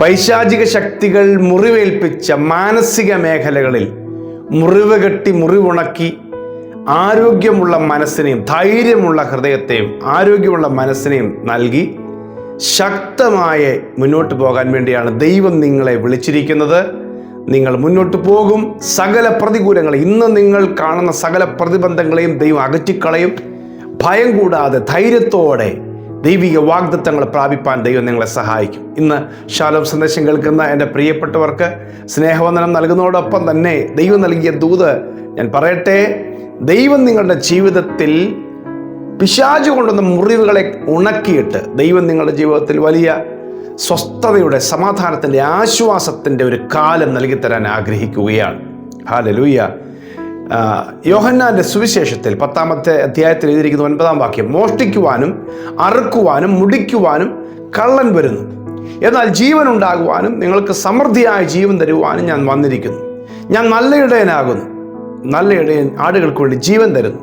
പൈശാചിക ശക്തികൾ മുറിവേൽപ്പിച്ച മാനസിക മേഖലകളിൽ മുറിവ് കെട്ടി മുറിവുണക്കി ആരോഗ്യമുള്ള മനസ്സിനെയും ധൈര്യമുള്ള ഹൃദയത്തെയും ആരോഗ്യമുള്ള മനസ്സിനെയും നൽകി ശക്തമായി മുന്നോട്ട് പോകാൻ വേണ്ടിയാണ് ദൈവം നിങ്ങളെ വിളിച്ചിരിക്കുന്നത്. നിങ്ങൾ മുന്നോട്ട് പോകും. സകല പ്രതികൂലങ്ങൾ ഇന്ന് നിങ്ങൾ കാണുന്ന സകല പ്രതിബന്ധങ്ങളെയും ദൈവം അകറ്റിക്കളയും. ഭയം കൂടാതെ ധൈര്യത്തോടെ ദൈവിക വാഗ്ദത്തങ്ങൾ പ്രാപിപ്പാൻ ദൈവം നിങ്ങളെ സഹായിക്കും. ഇന്ന് ശാലോം സന്ദേശം കേൾക്കുന്ന എന്റെ പ്രിയപ്പെട്ടവർക്ക് സ്നേഹവന്ദനം നൽകുന്നതോടൊപ്പം തന്നെ ദൈവം നൽകിയ ദൂത് ഞാൻ പറയട്ടെ ദൈവം നിങ്ങളുടെ ജീവിതത്തിൽ പിശാചു കൊണ്ടുവന്ന മുറിവുകളെ ഉണക്കിയിട്ട് ദൈവം നിങ്ങളുടെ ജീവിതത്തിൽ വലിയ സ്വസ്ഥതയുടെ സമാധാനത്തിന്റെ ആശ്വാസത്തിന്റെ ഒരു കാലം നൽകിത്തരാൻ തരാൻ ആഗ്രഹിക്കുകയാണ്. ഹാലലൂയ്യ യോഹന്നാന്റെ സുവിശേഷത്തിൽ പത്താമത്തെ അധ്യായത്തിൽ എഴുതിയിരിക്കുന്ന ഒൻപതാം വാക്യം മോഷ്ടിക്കുവാനും അറുക്കുവാനും മുടിക്കുവാനും കള്ളൻ വരുന്നു. എന്നാൽ ജീവൻ ഉണ്ടാകുവാനും നിങ്ങൾക്ക് സമൃദ്ധിയായ ജീവൻ തരുവാനും ഞാൻ വന്നിരിക്കുന്നു. ഞാൻ നല്ല ഇടയനാകുന്നു. നല്ല ഇടയൻ ആടുകൾക്ക് വേണ്ടി ജീവൻ തരുന്നു.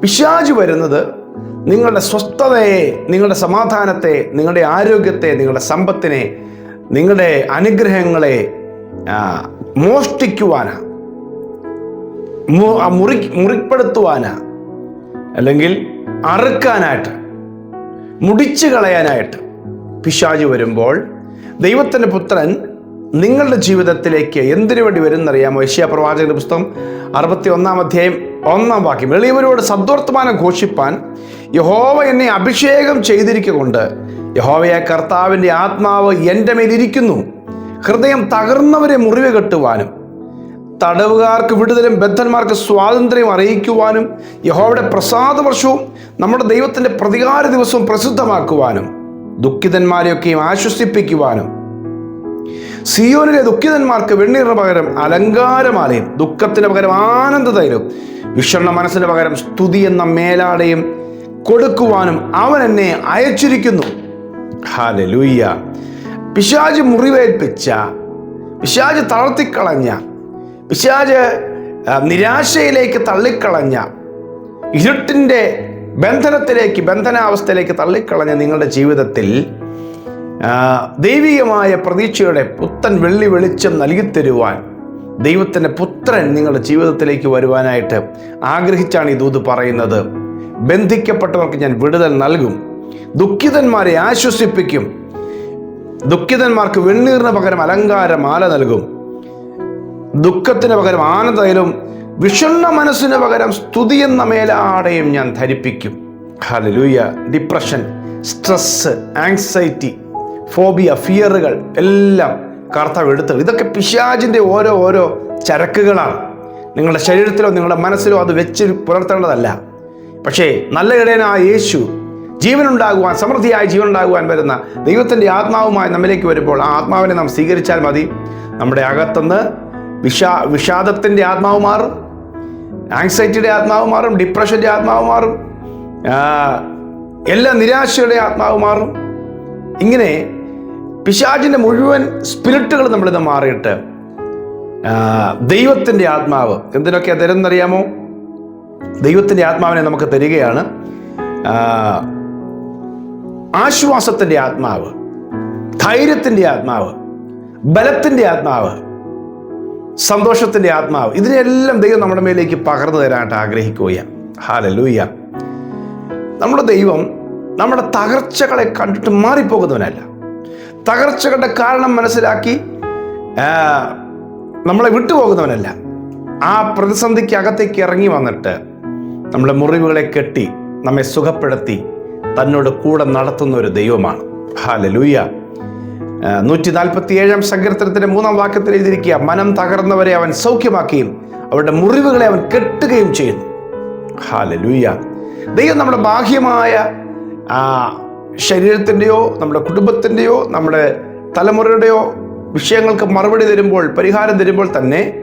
പിശാജ് വരുന്നത് നിങ്ങളുടെ സ്വസ്ഥതയെ നിങ്ങളുടെ സമാധാനത്തെ നിങ്ങളുടെ ആരോഗ്യത്തെ നിങ്ങളുടെ സമ്പത്തിനെ നിങ്ങളുടെ അനുഗ്രഹങ്ങളെ മോഷ്ടിക്കുവാനാണ്. മുറി മുറിപ്പെടുത്തുവാനാ. അല്ലെങ്കിൽ അറുക്കാനായിട്ട് മുടിച്ചു കളയാനായിട്ട് പിശാജ് വരുമ്പോൾ ദൈവത്തിന്റെ പുത്രൻ നിങ്ങളുടെ ജീവിതത്തിലേക്ക് എന്തിനു വേണ്ടി വരുന്നറിയാമോ? യശ്യാ പ്രവാചകന്റെ പുസ്തകം അറുപത്തി ഒന്നാം അധ്യായം ഒന്നാം വാക്യം. എളിയവരോട് സദ്വർത്തമാനം ഘോഷിപ്പാൻ യഹോവ എന്നെ അഭിഷേകം ചെയ്തിരിക്കൊണ്ട് യഹോവയെ കർത്താവിന്റെ ആത്മാവ് എന്റെ മേലിരിക്കുന്നു. ഹൃദയം തകർന്നവരെ മുറിവ് കെട്ടുവാനും തടവുകാർക്ക് വിടുതലും ബദ്ധന്മാർക്ക് സ്വാതന്ത്ര്യം അറിയിക്കുവാനും യഹോവയുടെ പ്രസാദ വർഷവും നമ്മുടെ ദൈവത്തിന്റെ പ്രതികാര ദിവസവും പ്രസിദ്ധമാക്കുവാനും ദുഃഖിതന്മാരെയൊക്കെയും ആശ്വസിപ്പിക്കുവാനും. സിയോനിലെ ദുഃഖിതന്മാർക്ക് വെണ്ണീറിന് പകരം അലങ്കാരമാലയും ദുഃഖത്തിന് പകരം ആനന്ദതൈലും വിഷണ്ണ മനസ്സിന് പകരം സ്തുതി എന്ന മേലാടയും കൊടുക്കുവാനും അവൻ എന്നെ അയച്ചിരിക്കുന്നു. ഹാലലൂയ്യ. പിശാജ് മുറിവേൽപ്പിച്ച പിശാജ് തളർത്തിക്കളഞ്ഞ പിശാജ് നിരാശയിലേക്ക് തള്ളിക്കളഞ്ഞ ഇരുട്ടിന്റെ ബന്ധനത്തിലേക്ക് ബന്ധനാവസ്ഥയിലേക്ക് തള്ളിക്കളഞ്ഞ നിങ്ങളുടെ ജീവിതത്തിൽ ദൈവികമായ പ്രതീക്ഷയുടെ പുത്തൻ വെള്ളി വെളിച്ചം നൽകിത്തരുവാൻ ദൈവത്തിന്റെ പുത്രൻ നിങ്ങളുടെ ജീവിതത്തിലേക്ക് വരുവാനായിട്ട് ആഗ്രഹിച്ചാണ് ഈ ദൂത് പറയുന്നത്. ബന്ധിക്കപ്പെട്ടവർക്ക് ഞാൻ വിടുതൽ നൽകും. ദുഃഖിതന്മാരെ ആശ്വസിപ്പിക്കും. ദുഃഖിതന്മാർക്ക് വെണ്ണീറിന് പകരം അലങ്കാര മാല നൽകും. ദുഃഖത്തിന് പകരം ആനന്ദയിലും വിഷണ്ണ മനസ്സിന് പകരം സ്തുതി എന്ന മേലാടയും ഞാൻ ധരിപ്പിക്കും. Hallelujah depression stress anxiety phobia ഫിയറുകൾ എല്ലാം കർത്താവ് എടുത്തു ഇതൊക്കെ പിശാജിന്റെ ഓരോ ഓരോ ചരക്കുകളാണ്. നിങ്ങളുടെ ശരീരത്തിലോ നിങ്ങളുടെ മനസ്സിലോ അത് വെച്ച് പുലർത്തേണ്ടതല്ല. പക്ഷേ നല്ല ഇടയനായ യേശു ജീവനുണ്ടാകുവാൻ സമൃദ്ധിയായ ജീവൻ ഉണ്ടാകുവാൻ വരുന്ന ദൈവത്തിന്റെ ആത്മാവുമായി നമ്മിലേക്ക് വരുമ്പോൾ ആ ആത്മാവിനെ നാം സ്വീകരിച്ചാൽ മതി. നമ്മുടെ അകത്തുനിന്ന് വിഷാ വിഷാദത്തിന്റെ ആത്മാവ് മാറും. ആങ്സൈറ്റിയുടെ ആത്മാവ് മാറും ഡിപ്രഷന്റെ ആത്മാവ് മാറും. എല്ലാ നിരാശയുടെ ആത്മാവ് മാറും. ഇങ്ങനെ പിശാചിന്റെ മുഴുവൻ സ്പിരിറ്റുകൾ നമ്മളിത് മാറിയിട്ട് ദൈവത്തിന്റെ ആത്മാവ് എന്തിനൊക്കെ തരുന്നറിയാമോ? ദൈവത്തിന്റെ ആത്മാവിനെ നമുക്ക് തരികയാണ് ആശ്വാസത്തിന്റെ ആത്മാവ് ധൈര്യത്തിന്റെ ആത്മാവ് ബലത്തിന്റെ ആത്മാവ് സന്തോഷത്തിന്റെ ആത്മാവ്. ഇതിനെല്ലാം ദൈവം നമ്മുടെ മേലേക്ക് പകർന്നു തരാനായിട്ട് ആഗ്രഹിക്കുകയാണ് ഹാലലൂയ്യ നമ്മുടെ ദൈവം നമ്മുടെ തകർച്ചകളെ കണ്ടിട്ട് മാറിപ്പോകുന്നവനല്ല. തകർച്ചകളുടെ കാരണം മനസ്സിലാക്കി നമ്മളെ വിട്ടുപോകുന്നവനല്ല. ആ പ്രതിസന്ധിക്ക് അകത്തേക്ക് ഇറങ്ങി വന്നിട്ട് നമ്മളെ മുറിവുകളെ കെട്ടി നമ്മെ സുഖപ്പെടുത്തി തന്നോട് കൂടെ നടത്തുന്ന ഒരു ദൈവമാണ്. ഹാലലൂയ്യ നൂറ്റി നാൽപ്പത്തി ഏഴാം സങ്കീർത്തനത്തിന്റെ മൂന്നാം വാക്യത്തിൽ എഴുതിയിരിക്കുക മനം തകർന്നവരെ അവൻ സൗഖ്യമാക്കുകയും അവരുടെ മുറിവുകളെ അവൻ കെട്ടുകയും ചെയ്യുന്നു. ഹാലലൂയ ദൈവം നമ്മുടെ ബാഹ്യമായ ശരീരത്തിന്റെയോ നമ്മുടെ കുടുംബത്തിന്റെയോ നമ്മുടെ തലമുറയുടെയോ വിഷയങ്ങൾക്ക് മറുപടി തരുമ്പോൾ പരിഹാരം തരുമ്പോൾ തന്നെ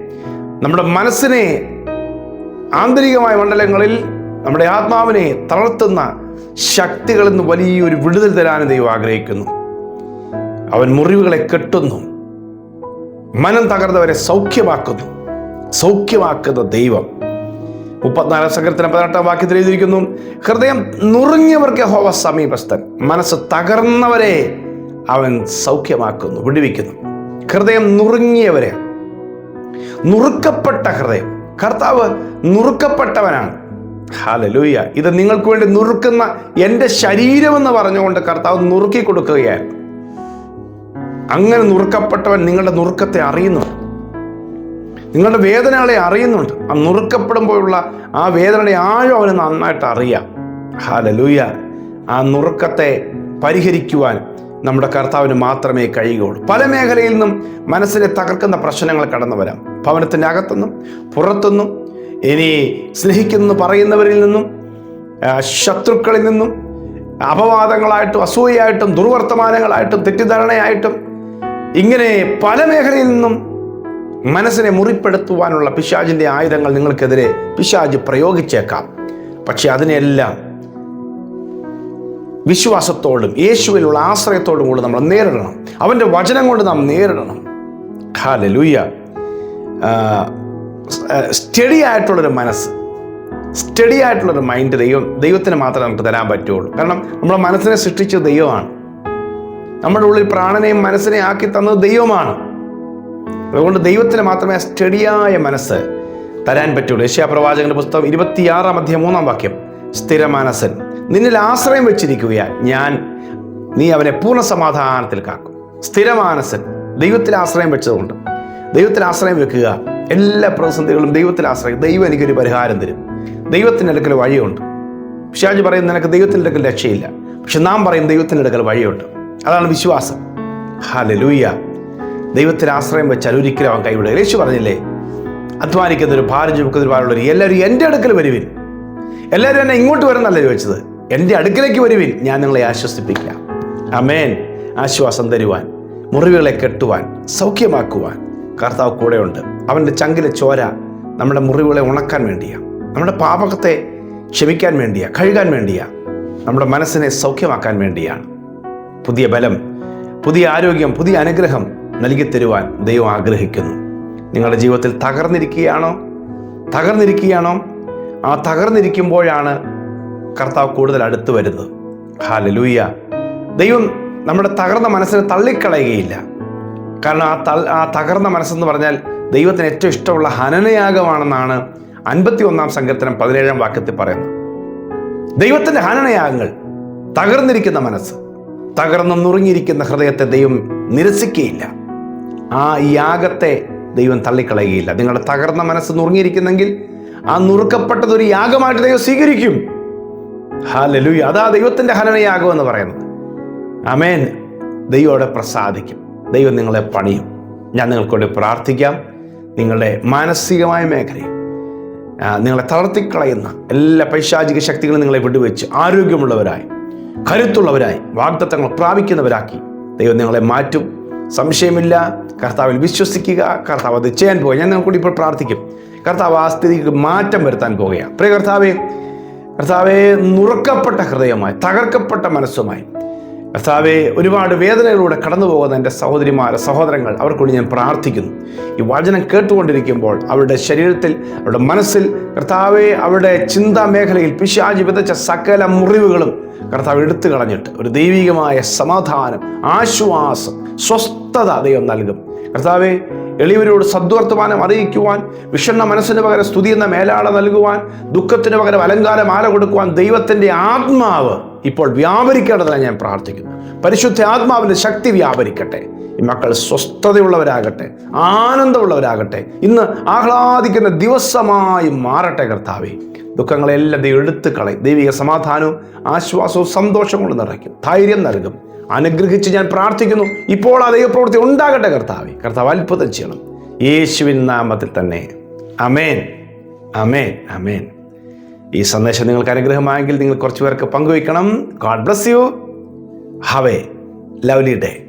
നമ്മുടെ മനസ്സിനെ ആന്തരികമായ മണ്ഡലങ്ങളിൽ നമ്മുടെ ആത്മാവിനെ തളർത്തുന്ന ശക്തികളിൽ നിന്ന് വലിയൊരു വിടുതൽ തരാനും ദൈവം ആഗ്രഹിക്കുന്നു. അവൻ മുറിവുകളെ കെട്ടുന്നു. മനം തകർന്നവരെ സൗഖ്യമാക്കുന്നു. സൗഖ്യമാക്കുന്ന ദൈവം. മുപ്പത്തിനാലാം സങ്കരത്തിന് പതിനെട്ടാം വാക്യത്തിൽ എഴുതിയിരിക്കുന്നു ഹൃദയം നുറുങ്ങിയവർക്ക് ഹോവ സമീപസ്ഥൻ. മനസ്സ് തകർന്നവരെ അവൻ സൗഖ്യമാക്കുന്നു. വിടുവിക്കുന്നു. ഹൃദയം നുറുങ്ങിയവരെ. നുറുക്കപ്പെട്ട ഹൃദയം. കർത്താവ് നുറുക്കപ്പെട്ടവനാണ്. ഹാലലൂയ ഇത് നിങ്ങൾക്ക് വേണ്ടി നുറുക്കുന്ന എന്റെ ശരീരമെന്ന് പറഞ്ഞുകൊണ്ട് കർത്താവ് നുറുക്കി കൊടുക്കുകയാണ് അങ്ങനെ നുറുക്കപ്പെട്ടവൻ നിങ്ങളുടെ നുറുക്കത്തെ അറിയുന്നുണ്ട്. നിങ്ങളുടെ വേദനകളെ അറിയുന്നുണ്ട്. ആ നുറുക്കപ്പെടുമ്പോഴുള്ള ആ വേദനയുടെ ആഴം അവന് നന്നായിട്ട് അറിയാം. ഹാലലൂയ ആ നുറുക്കത്തെ പരിഹരിക്കുവാൻ നമ്മുടെ കർത്താവിന് മാത്രമേ കഴിയുകയുള്ളൂ. പല മേഖലയിൽ നിന്നും മനസ്സിനെ തകർക്കുന്ന പ്രശ്നങ്ങൾ കടന്നു വരാം. ഭവനത്തിന്റെ അകത്തുനിന്നും പുറത്തുനിന്നും ഇനി സ്നേഹിക്കുന്നു പറയുന്നവരിൽ നിന്നും ശത്രുക്കളിൽ നിന്നും അപവാദങ്ങളായിട്ടും അസൂയയായിട്ടും ദുർവർത്തമാനങ്ങളായിട്ടും തെറ്റിദ്ധാരണയായിട്ടും ഇങ്ങനെ പല മേഖലയിൽ നിന്നും മനസ്സിനെ മുറിപ്പെടുത്തുവാനുള്ള പിശാജിന്റെ ആയുധങ്ങൾ നിങ്ങൾക്കെതിരെ പിശാജ് പ്രയോഗിച്ചേക്കാം. പക്ഷെ അതിനെല്ലാം വിശ്വാസത്തോടും യേശുവിലുള്ള ആശ്രയത്തോടും കൂടെ നമ്മൾ നേരിടണം. അവന്റെ വചനം കൊണ്ട് നാം നേരിടണം. ഹാലലൂയ സ്റ്റഡി ആയിട്ടുള്ളൊരു മനസ്സ്. സ്റ്റഡി ആയിട്ടുള്ളൊരു മൈൻഡ് ദൈവം ദൈവത്തിന് മാത്രമേ നമുക്ക് തരാൻ പറ്റുള്ളൂ കാരണം നമ്മുടെ മനസ്സിനെ സൃഷ്ടിച്ച ദൈവമാണ്. നമ്മുടെ ഉള്ളിൽ പ്രാണനെയും മനസ്സിനെ ആക്കി തന്നത് ദൈവമാണ്. അതുകൊണ്ട് ദൈവത്തിന് മാത്രമേ സ്റ്റഡിയായ മനസ്സ് തരാൻ പറ്റുള്ളൂ. യശ്യാപ്രവാചകന്റെ പുസ്തകം ഇരുപത്തിയാറാം അധ്യയം മൂന്നാം വാക്യം. സ്ഥിരമാനസൻ നിന്നിൽ ആശ്രയം വെച്ചിരിക്കുകയാൽ ഞാൻ നീ അവനെ പൂർണ സമാധാനത്തിൽ കാക്കും. സ്ഥിരമാനസൻ ദൈവത്തിൽ ആശ്രയം വെച്ചതുകൊണ്ട്. ദൈവത്തിൽ ആശ്രയം വെക്കുക എല്ലാ പ്രതിസന്ധികളും ദൈവത്തിൽ ആശ്രയിക്കും ദൈവം എനിക്കൊരു പരിഹാരം തരും. ദൈവത്തിന്റെ അടുക്കൽ വഴിയുണ്ട്. ഷാജി പറയും നിനക്ക് ദൈവത്തിന്റെ അടുക്കൽ രക്ഷയില്ല. പക്ഷെ നാം പറയും ദൈവത്തിന്റെ അടുക്കൽ വഴിയുണ്ട്. അതാണ് വിശ്വാസം. ഹാലലൂയ്യ ദൈവത്തിന് ആശ്രയം വെച്ചാൽ ഒരിക്കലും അവൻ കൈവിടുക യേശു പറഞ്ഞില്ലേ അധ്വാനിക്കുന്ന ഒരു ഭാരം ചുമക്കുന്ന ഒരു ഭാരമുള്ളവർ എല്ലാവരും എന്റെ അടുക്കൽ വരുവിൻ. എല്ലാവരും എന്നെ ഇങ്ങോട്ട് വരുന്നല്ല ചോദിച്ചത്? എന്റെ അടുക്കലേക്ക് വരുവിൻ. ഞാൻ നിങ്ങളെ ആശ്വസിപ്പിക്കാം. അമേൻ ആശ്വാസം തരുവാൻ മുറിവുകളെ കെട്ടുവാൻ സൗഖ്യമാക്കുവാൻ കർത്താവ് കൂടെയുണ്ട്. അവന്റെ ചങ്കിലെ ചോര നമ്മുടെ മുറിവുകളെ ഉണക്കാൻ വേണ്ടിയാ. നമ്മുടെ പാപകത്തെ ക്ഷമിക്കാൻ വേണ്ടിയാ. കഴുകാൻ വേണ്ടിയാ. നമ്മുടെ മനസ്സിനെ സൗഖ്യമാക്കാൻ വേണ്ടിയാണ്. പുതിയ ബലം പുതിയ ആരോഗ്യം പുതിയ അനുഗ്രഹം നൽകി തരുവാൻ ദൈവം ആഗ്രഹിക്കുന്നു. നിങ്ങളുടെ ജീവിതത്തിൽ തകർന്നിരിക്കുകയാണോ? തകർന്നിരിക്കുകയാണോ? ആ തകർന്നിരിക്കുമ്പോഴാണ് കർത്താവ് കൂടുതൽ അടുത്ത് വരുന്നത്. ഹാലലൂയ ദൈവം നമ്മുടെ തകർന്ന മനസ്സിനെ തള്ളിക്കളയുകയില്ല. കാരണം ആ തൾ ആ തകർന്ന മനസ്സെന്ന് പറഞ്ഞാൽ ദൈവത്തിന് ഏറ്റവും ഇഷ്ടമുള്ള ഹനനയാഗമാണെന്നാണ് അൻപത്തി ഒന്നാം സങ്കീർത്തനം പതിനേഴാം വാക്യത്തിൽ പറയുന്നത്. ദൈവത്തിന്റെ ഹനനയാഗങ്ങൾ തകർന്നിരിക്കുന്ന മനസ്സ് തകർന്ന് നുറുങ്ങിയിരിക്കുന്ന ഹൃദയത്തെ ദൈവം നിരസിക്കുകയില്ല. ആ യാഗത്തെ ദൈവം തള്ളിക്കളയുകയില്ല. നിങ്ങളുടെ തകർന്ന മനസ്സ് നുറുങ്ങിയിരിക്കുന്നെങ്കിൽ ആ നുറുക്കപ്പെട്ടത് ഒരു യാഗമായിട്ട് ദൈവം സ്വീകരിക്കും. ഹലലു അതാ ദൈവത്തിന്റെ ഹനനയാഗം എന്ന് പറയുന്നത്. അമേൻ ദൈവോടെ പ്രസാദിക്കും. ദൈവം നിങ്ങളെ പണിയും. ഞാൻ നിങ്ങൾക്കൂടെ പ്രാർത്ഥിക്കാം. നിങ്ങളുടെ മാനസികമായ മേഖലയിൽ നിങ്ങളെ തളർത്തിക്കളയുന്ന എല്ലാ പൈശാചിക ശക്തികളും നിങ്ങളെ വിടുവെച്ച് ആരോഗ്യമുള്ളവരായി. കരുത്തുള്ളവരായി വാഗ്ദത്തങ്ങൾ പ്രാപിക്കുന്നവരാക്കി. ദൈവം നിങ്ങളെ മാറ്റും. സംശയമില്ല. കർത്താവിൽ വിശ്വസിക്കുക. കർത്താവ് അത് ചെയ്യാൻ പോകുക. ഞാൻ നിങ്ങൾക്കൂടി ഇപ്പോൾ പ്രാർത്ഥിക്കും. കർത്താവ് ആ സ്ഥിതിക്ക് മാറ്റം വരുത്താൻ പോവുകയാണ് പ്രിയ കർത്താവെ കർത്താവെ നുറുക്കപ്പെട്ട ഹൃദയമായി തകർക്കപ്പെട്ട മനസ്സുമായി. കർത്താവെ ഒരുപാട് വേദനകളിലൂടെ കടന്നു പോകുന്ന എന്റെ സഹോദരിമാർ സഹോദരങ്ങൾ അവർക്കൂടി ഞാൻ പ്രാർത്ഥിക്കുന്നു. ഈ വചനം കേട്ടുകൊണ്ടിരിക്കുമ്പോൾ അവരുടെ ശരീരത്തിൽ അവരുടെ മനസ്സിൽ കർത്താവെ അവരുടെ ചിന്താ മേഖലയിൽ പിശാചി വിതച്ച സകല മുറിവുകളും കർത്താവ് എടുത്തു കളഞ്ഞിട്ട് ഒരു ദൈവികമായ സമാധാനം ആശ്വാസം സ്വസ്ഥത ദൈവം നൽകും. കർത്താവെ എളിയവരോട് സദ്വർത്തമാനം അറിയിക്കുവാൻ വിഷണ്ണ മനസ്സിന് പകരം സ്തുതി എന്ന മേലാള നൽകുവാൻ ദുഃഖത്തിന് പകരം അലങ്കാര മാല കൊടുക്കുവാൻ ദൈവത്തിന്റെ ആത്മാവ് ഇപ്പോൾ വ്യാപരിക്കേണ്ടതാണ് ഞാൻ പ്രാർത്ഥിക്കുന്നു. പരിശുദ്ധ ആത്മാവിന്റെ ശക്തി വ്യാപരിക്കട്ടെ. ഈ മക്കൾ സ്വസ്ഥതയുള്ളവരാകട്ടെ ആനന്ദമുള്ളവരാകട്ടെ. ഇന്ന് ആഹ്ലാദിക്കുന്ന ദിവസമായി മാറട്ടെ കർത്താവേ. ദുഃഖങ്ങളെല്ലാം ദൈവം എടുത്തു കളയും. ദൈവിക സമാധാനവും ആശ്വാസവും സന്തോഷം കൊണ്ട് നിറയ്ക്കും. ധൈര്യം നൽകും. അനുഗ്രഹിച്ച് ഞാൻ പ്രാർത്ഥിക്കുന്നു. ഇപ്പോൾ ആ ദൈവപ്രവൃത്തി ഉണ്ടാകട്ടെ കർത്താവെ. കർത്താവ് അത്ഭുതം ചെയ്യണം. യേശുവിൻ നാമത്തിൽ തന്നെ. അമേൻ അമേൻ അമേൻ ഈ സന്ദേശം നിങ്ങൾക്ക് അനുഗ്രഹമായെങ്കിൽ നിങ്ങൾ കുറച്ച് പേർക്ക് പങ്കുവയ്ക്കണം. God bless you have a lovely day